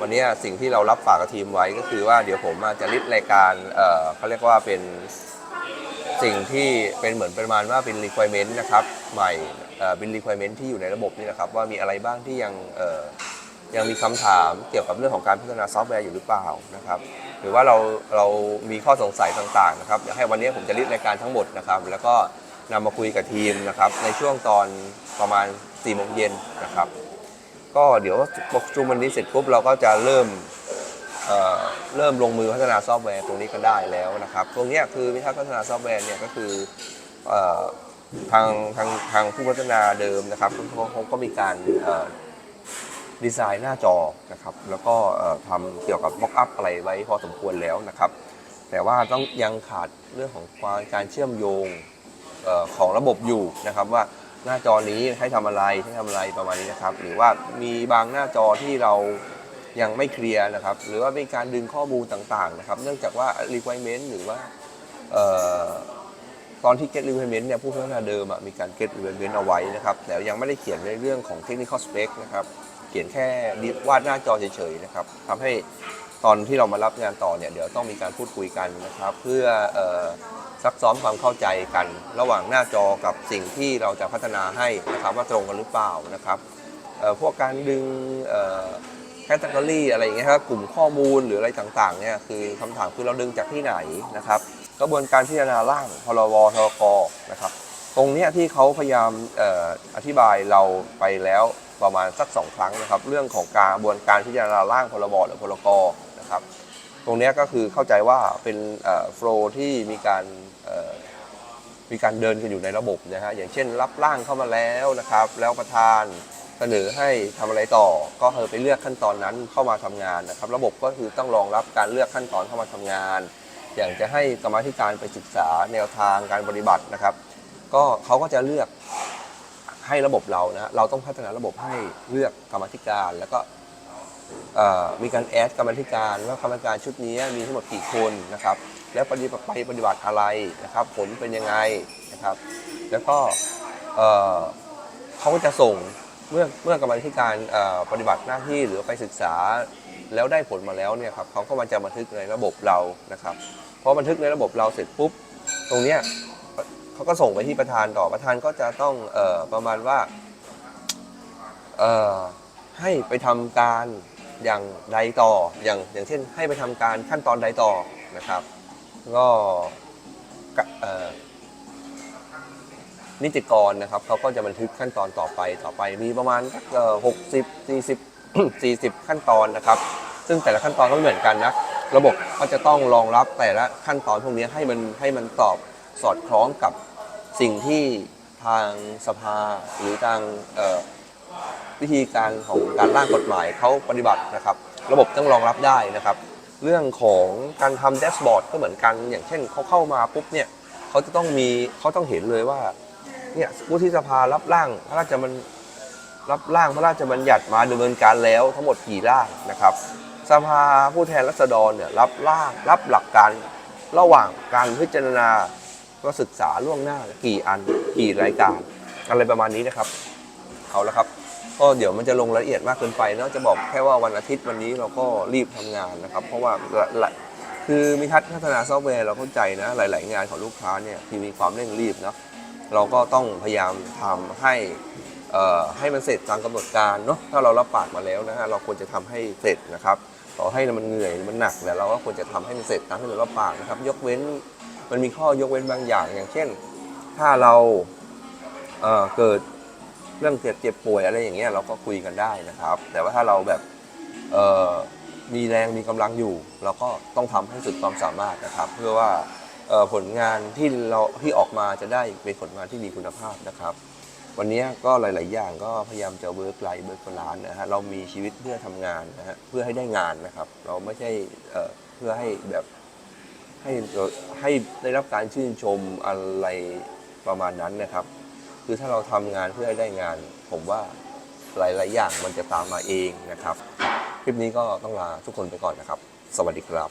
วันนี้สิ่งที่เรารับฝากกับทีมไว้ก็คือว่าเดี๋ยวผมจะริดรายการเเขาเรียกว่าเป็นสิ่งที่เป็นเหมือนประมาณว่าเป็น requirement นะครับใหม่เป็น requirement ที่อยู่ในระบบนี่นะครับว่ามีอะไรบ้างที่ยังยังมีคำถามเกี่ยวกับเรื่องของการพัฒนาซอฟต์แวร์อยู่หรือเปล่านะครับ หรือว่าเราเรามีข้อสงสัยต่างๆนะครับอยากให้วันนี้ผมจะริดรายการทั้งหมดนะครับ แล้วก็นำมาคุยกับทีมนะครับในช่วงตอนประมาณ4ี่โมงเย็นนะครับ ก็เดี๋ยวประชุมวันนี้เสร็จปุ๊บเราก็จะเริ่มเเริ่มลงมือพัฒนาซอฟต์แวร์ตรงนี้ก็ได้แล้วนะครับตรงนี้คือวิธีพัฒนาซอฟต์แวร์เนี่ยก็คืออทางทางทางผู้พัฒนาเดิมนะครับเขาเขาก็มีการดีไซน์หน้าจอนะครับแล้วก็เอ่อทำเกี่ยวกับม็อกอัพอะไรไว้พอสมควรแล้วนะครับ แต่ว่าต้องยังขาดเรื่องของการเชื่อมโยงออของระบบอยู่นะครับว่า หน้าจอนี้ให้ทำอะไรให้ทำอะไรประมาณนี้นะครับ หรือว่ามีบางหน้าจอที่เรายังไม่เคลียร์นะครับ หรือว่ามีการดึงข้อมูลต่างๆนะครับ เนื่องจากว่า requirement หรือว่าออตอนที่ get requirement เนี่ยผู้พัฒนาเดิมมีการ get requirement เอาไว้นะครับแต่ยังไม่ได้เขียนในเรื่องของ technical spec นะครับ เขียนแค่วาดหน้าจอเฉยๆนะครับทำให้ ตอนที่เรามารับงานต่อเนี่ยเดี๋ยวต้องมีการพูดคุยกันนะครับ เพื่อออซักซ้อมความเข้าใจกัน ระหว่างหน้าจอกับสิ่งที่เราจะพัฒนาให้นะครับว่าตรงกันหรือเปล่านะครับพวกการดึงแคตตากรีอะไรอย่างเงี้ยครับกลุ่มข้อมูลหรืออะไรต่างๆเนี่ยคือคำถามคือเราดึงจากที่ไหนนะครับ กระบวนการพิจารณาร่างพรบทกนะครับ ตรงเนี้ยที่เขาพยายามออธิบายเราไปแล้วประมาณสักสองครั้งนะครับ เรื่องของการกระบวนการพิจารณาร่างพรบหรือพรก ครับตรงนี้ก็คือเข้าใจว่าเป็นโฟล์ที่มีการมีการเดินกันอยู่ในระบบนะฮะอย่างเช่น รับร่างเข้ามาแล้วนะครับ แล้วประธานเสนอให้ทำอะไรต่อ ก็คือไปเลือกขั้นตอนนั้นเข้ามาทำงานนะครับ ระบบก็คือต้องรองรับการเลือกขั้นตอนเข้ามาทำงาน อย่างจะให้กรรมธิการไปศึกษาแนวทางการปฏิบัตินะครับ ก็เขาก็จะเลือกให้ระบบเรานะเราต้องพัฒนาระบบให้เลือกกรรมธิการ แล้วก็ มีการแอดกรรมธิการว่ากรรมการชุดนี้มีทั้งหมดกี่คนนะครับ แล้วปฏิบัติไปปฏิบัติอะไรนะครับ ผลเป็นยังไงนะครับ แล้วก็เขาก็จะส่งเมื่อเมื่อกรรมธิการปฏิบัติหน้าที่หรือไปศึกษาแล้วได้ผลมาแล้วเนี่ยครับเขาก็มาจะบันทึกในระบบเรานะครับพอบันทึกในระบบเราเสร็จปุ๊บตรงเนี้ยเขาก็ส่งไปที่ประธานต่อประธานก็จะต้องออประมาณว่าให้ไปทำการ อย่างใดต่ออย่างอย่างเช่นให้ไปทำการขั้นตอนใดต่อนะครับ ก็นิติกรนะครับเขาก็จะบันทึกขั้นตอนต่อไปต่อไปมีประมาณหกสิบสี่สิบสี่สิบขั้นตอนนะครับ ซึ่งแต่ละขั้นตอนก็ไม่เหมือนกันนะระบบก็จะต้องรองรับแต่ละขั้นตอนพวกนี้ให้มันให้มันตอบสอดคล้องกับสิ่งที่ทางสภาหรือทางอ วิธีการของการร่างกฎหมายเขาปฏิบัตินะครับ ระบบต้องรองรับได้นะครับ เรื่องของการทำแดชบอร์ดก็เหมือนกันอย่างเช่นเขาเข้ามาปุ๊บเนี่ยเขาจะต้องมีเขาต้องเห็นเลยว่าเนี่ยวุฒิสภารับร่างพระราชบัญรับร่างพระราชบัญญัติมาดำเนินการแล้วทั้งหมดกี่ร่างนะครับ สภาผู้แทนราษฎรเนี่ยรับร่างรับหลักการระหว่างการพิจารณาก็ศึกษาล่วงหน้ากี่อันกี่รายการอะไรประมาณนี้นะครับ เอาละครับ ก็เดี๋ยวมันจะลงรายละเอียดมากเกินไปเนาะจะบอกแค่ว่าวันอาทิตย์วันนี้เราก็รีบทำงานนะครับ เพราะว่าคือมีทัศน์พัฒนาซอฟต์แวร์เราเข้าใจนะ หลาย ๆ งานของลูกค้าเนี่ยที่มีความเร่งรีบเนาะเราก็ต้องพยายามทำให้ให้มันเสร็จตามกำหนดการเนาะถ้าเรารับปากมาแล้วนะฮะเราควรจะทำให้เสร็จนะครับต่อให้มันเหนื่อยมันหนักแต่เราก็ควรจะทำให้มันเสร็จตามที่เรารับปากนะครับ ยกเว้นมันมีข้อยกเว้นบางอย่างอย่างเช่น ถ้าเราเเกิด รื่องเจ็บเจ็บป่วยอะไรอย่างเงี้ยเราก็คุยกันได้นะครับ แต่ว่าถ้าเราแบบเอ่อมีแรงมีกำลังอยู่ เราก็ต้องทำให้สุดความสามารถนะครับ เพื่อว่าเอ่อผลงานที่เราที่ออกมาจะได้เป็นผลงานที่มีคุณภาพนะครับ วันนี้ก็หลาย ๆ อย่างก็พยายามจะเวิร์กไลฟ์เวิร์กบาลานนะฮะเรามีชีวิตเพื่อทำงานนะฮะเพื่อให้ได้งานนะครับ เราไม่ใช่เอ่อเพื่อให้แบบให้ให้ได้รับการชื่นชมอะไรประมาณนั้นนะครับ คือถ้าเราทำงานเพื่อให้ได้งาน ผมว่าหลาย ๆ อย่างมันจะตามมาเองนะครับ คลิปนี้ก็ต้องลาทุกคนไปก่อนนะครับ สวัสดีครับ